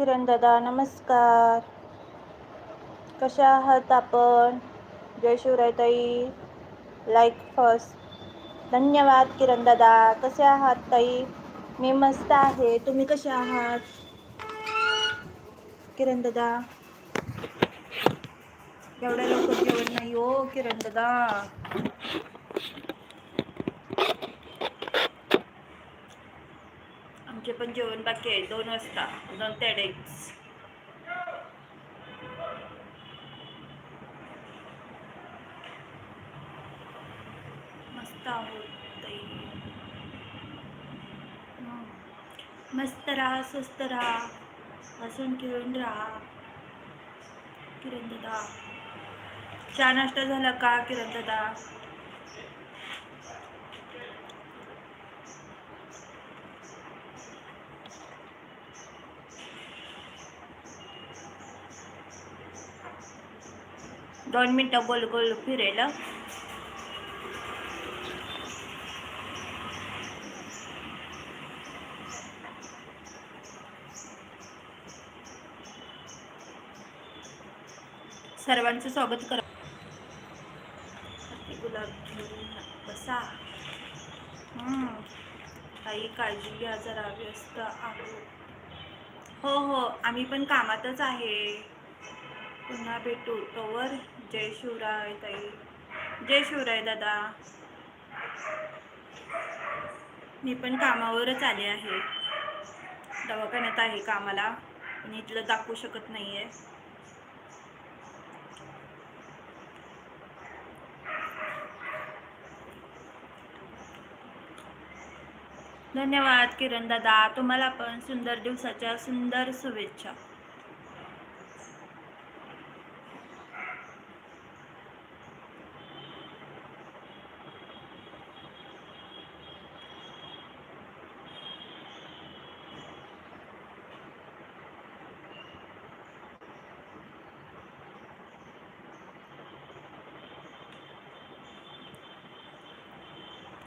किरण दादा नमस्कार. कशा आहात आपण? जय शिवरायताई लाईक फर्स्ट धन्यवाद किरण दादा. कसे आहात ताई? मी मस्त आहे. तुम्ही कसे आहात? किरण दादा. एवढ्या लवकर जेवण नाही हो किरण दादा. आमचे पण जेवण बाकी आहे. दोन वाजता. दोन ते अडीच. मस्त आहोत मस्त राहा स्वस्त राहा. हसून खेळून राहा. किरण दादा. चहा नाश्ता झाला का किरण दादा? दोन मिनटं गोल गोल फिरेल. सर्वांचं स्वागत करा. गुलाब घेऊन बसा. हम्म. काळजी घ्या जरा व्यस्त आहो हो हो आम्ही पण कामातच आहे. पुन्हा भेटू. तोवर जय शिवराय ताई. जय शिवराय दादा. मी पण कामावरच आले आहे. दवाखान्यात आहे कामाला. पण इथलं दाखवू शकत नाही आहे धन्यवाद किरण दादा. तुम्हाला पण सुंदर दिवसाच्या सुंदर शुभेच्छा.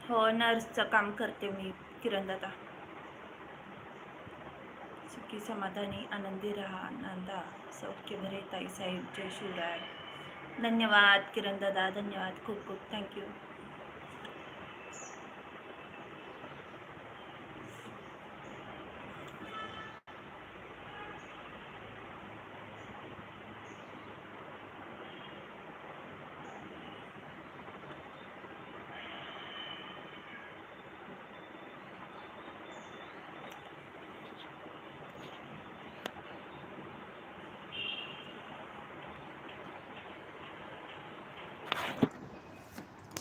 हो नर्सचं काम करते मी किरण दादा सुखी समाधानी आनंदी राहा नंदा सौख्य भरे ताई साहेब जय शिवराय धन्यवाद किरण दादा धन्यवाद खूप खूप थँक्यू.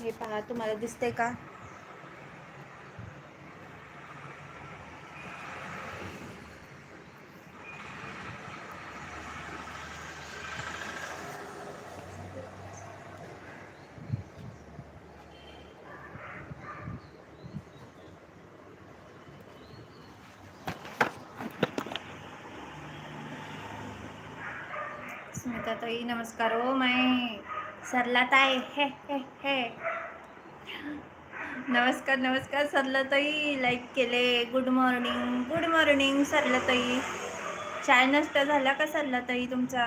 हे पहा तुम्हाला दिसतंय का? स्मिता ताई नमस्कार. ओ मै सरला ताई हे हे हे. नमस्कार नमस्कार. सरला ताई लाईक केले. Good morning good morning Sarla ताई चाय नाश्ता झाला का सरला ताई तुमचा?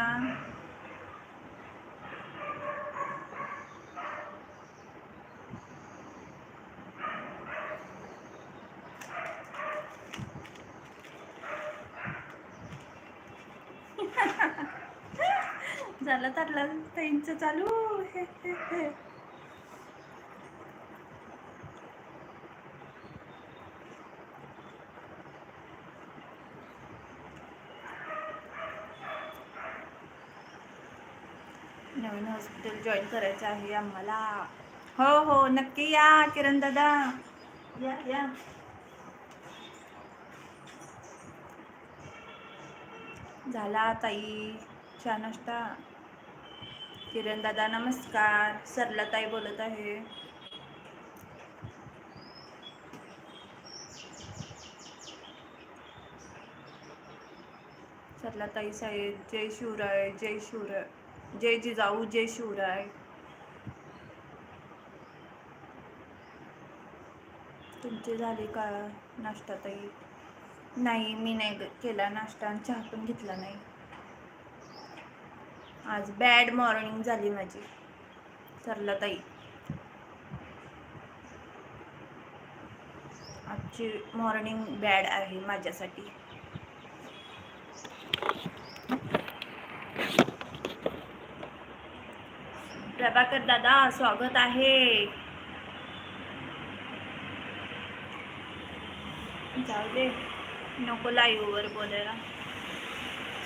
झालं तरला ताईंचं चालू. हे हे हे नवीन हॉस्पिटल जॉईन करायचं आहे आम्हाला. हो हो नक्की या किरण दादा. या या. झाला ताई छान नाश्ता. किरण दादा नमस्कार. सरला ताई बोलत आहे. सरला ताई साहेब जय शिवराय जय शिवराय. जय जिजाऊ जय शिवराय. तुमचे झाले का नाश्ता ताई? नाही मी नाही केला नाश्ता आणि चहा पण घेतला नाही. आज बॅड मॉर्निंग झाली माझी. सरला ताई. आजची मॉर्निंग बॅड आहे माझ्यासाठी. प्रभाकर दादा, स्वागत आहे. जाऊ दे. नको लाईव्हवर बोलायला.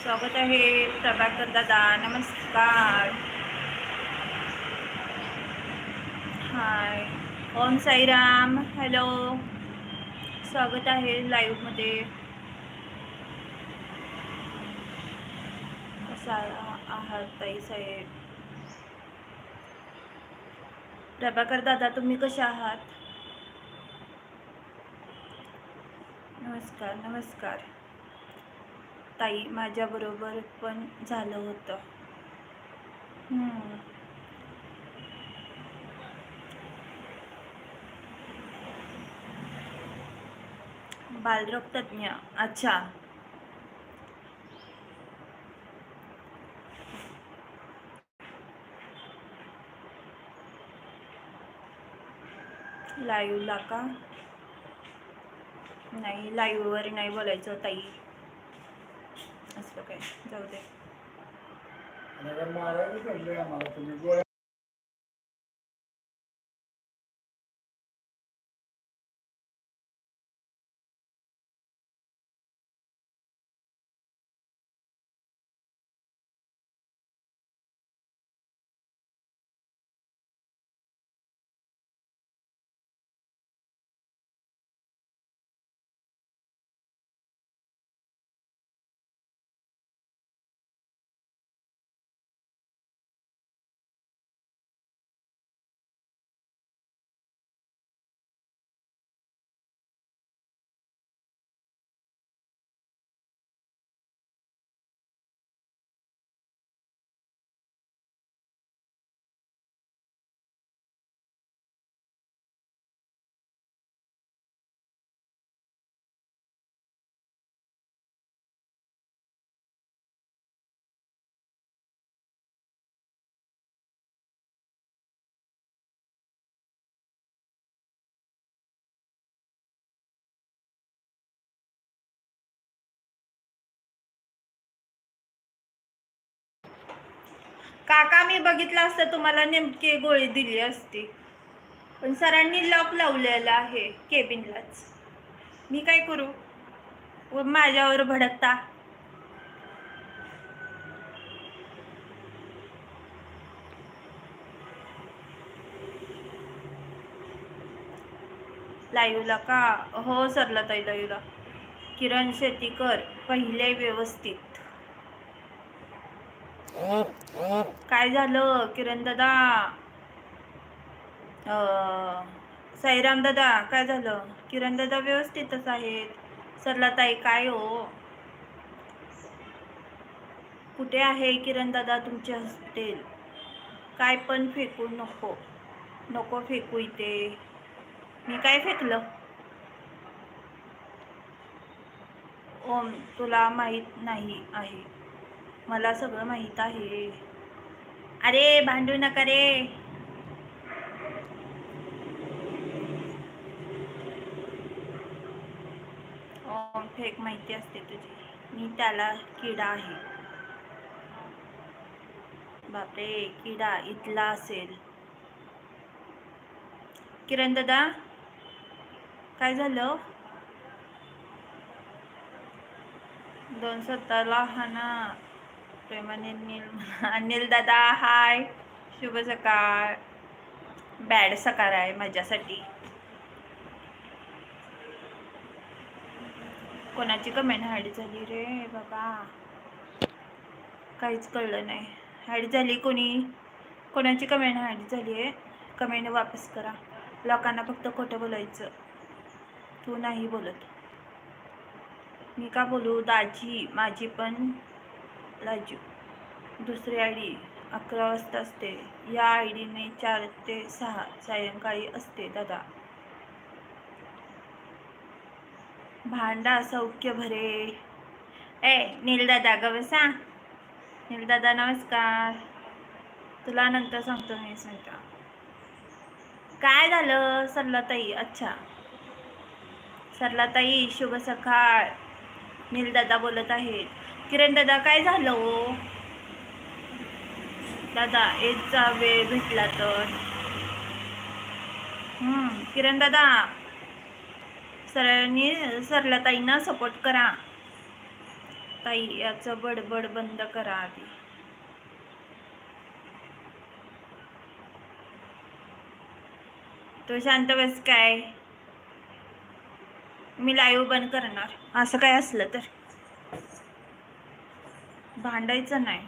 स्वागत आहे प्रभाकर दादा, नमस्कार. हाय ओम साईराम हॅलो स्वागत आहे लाईव्हमध्ये कसा आहात ताई साहेब? प्रभाकर दादा तुम्ही कशा आहात? नमस्कार नमस्कार. ताई माझ्याबरोबर पण झालं होतं. बालरोग तज्ञ अच्छा. लाईव्हला का? नाही लाईव्हवर नाही बोलायचं ताई. असं काय जाऊ दे. काका मी बघितलं असतं तुम्हाला नेमकी गोळी दिली असती. पण सरांनी लॉक लावलेला आहे केबिनलाच मी काय करू? व माझ्यावर भडकता. लाईवला का? हो सरला ताई लाईवला किरण शेतीकर पहिले व्यवस्थित. काय झालं किरण दादा? साईराम दादा काय झालं? किरण दादा व्यवस्थितच आहेत. सरला ताई काय हो? कुठे आहे किरण दादा तुमचे हॉस्टेल? काय पण फेकू नको. नको फेकू इथे. मी काय फेकलं? ओम तुला माहीत नाही आहे. मला सगळं माहीत आहे. अरे भांडू नका रे. फेक माहिती असते तुझी. मी त्याला किडा आहे. बापरे किडा इथला असेल. किरण दादा काय झालं? दोन सत्ताला हा ना प्रेमाने नील अनिल दादा हाय. शुभ सकाळ. बॅड सकाळ आहे माझ्यासाठी. कोणाची कमेंट हाईड झाली रे बाबा. काहीच कळलं नाही. हाईड झाली कोणी? कोणाची कमेंट हाईड झाली आहे. कमेंट वापस करा. लोकांना फक्त खोटं बोलायचं. तू नाही बोलत. मी का बोलू? दाजी माझी पण राजू दुसरी आय डी अकरा वाजता असते. या आय डीने चार ते सहा सायंकाळी असते दादा. भांडा सौख्य भरे. ए नीलदादा गवसा नीलदादा नमस्कार. तुला नंतर सांगतो मी सांगता काय झालं सरलाताई? अच्छा. सरलाताई शुभ सकाळ. नीलदादा बोलत आहेत. किरण दादा काय झालं हो? दादा एजचा वेळ भेटला तर. हम्म किरण दादा सरळनी सरलाताईंना सपोर्ट करा. ताई याचं बडबड बंद करा आधी. तो शांत बस काय? मी लाईव्ह बंद करणार. असं काय असलं तर. भांडायचं नाही.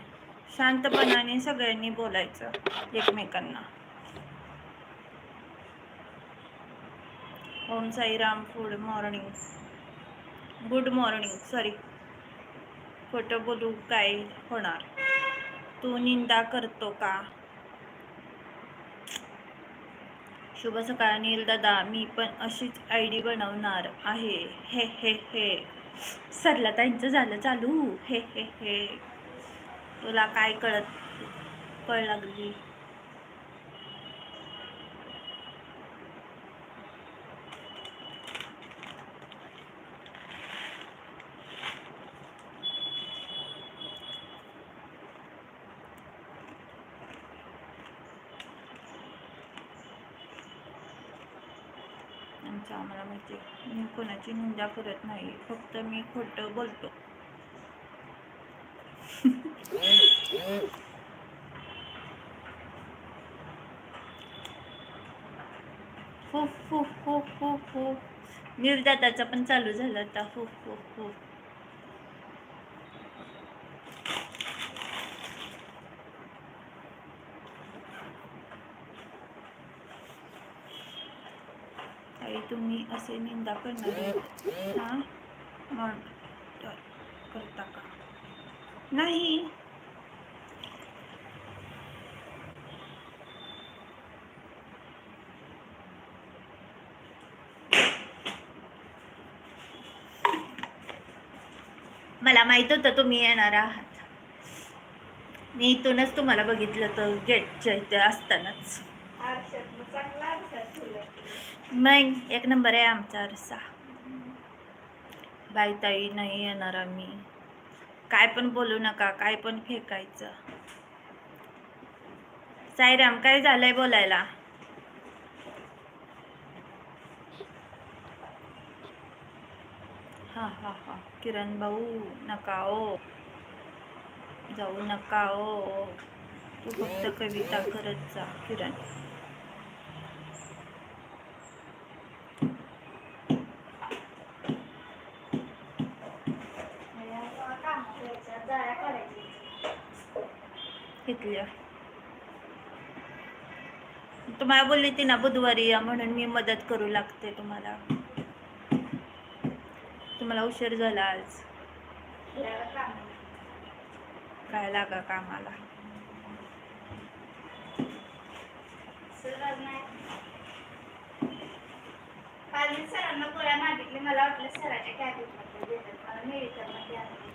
शांतपणाने सगळ्यांनी बोलायचं एकमेकांना. Om Sairam food morning. Good morning sorry. खोटं बोलू काय होणार? तू निंदा करतो का? शुभ सकाळ नील दादा मी पण अशीच आय डी बनवणार आहे. हे हे हे. सरला त्यांचं झालं चालू. हे हे हे. तुला काय कळत कळ लागली आमच्या आम्हाला माहिती आहे. मी कोणाची निंदा करत नाही. फक्त मी खोटं बोलतो. फू फू फू फू फू निर्दाताचा पण चालू झाला आता. फू फू फू तुम्ही असे निंदा करणार हा? करता का? नाही. मला माहीत होतं तुम्ही येणार आहात. मी इथूनच तुम्हाला बघितलं तर गेटच्या इथे असतानाच. मग एक नंबर आहे आमचा आरसा. बाईताई नाही येणार आम्ही. काय पण बोलू नका काय पण फेकायचं. साईराम काय झालंय बोलायला? हा हा हा. किरण भाऊ नका ओ जाऊ नका ओ तू फक्त कविता करत जा किरण. घेतल्या. तुम्हाला बोलली ती ना बुधवारी या म्हणून मी मदत करू लागते तुम्हाला. तुम्हाला उशीर झाला आज. काय लागा कामाला? सरांना गोळ्या मागितले मला वाटलं सराच्या कॅबिनमध्ये देतात मला मेडिकलमध्ये आणलं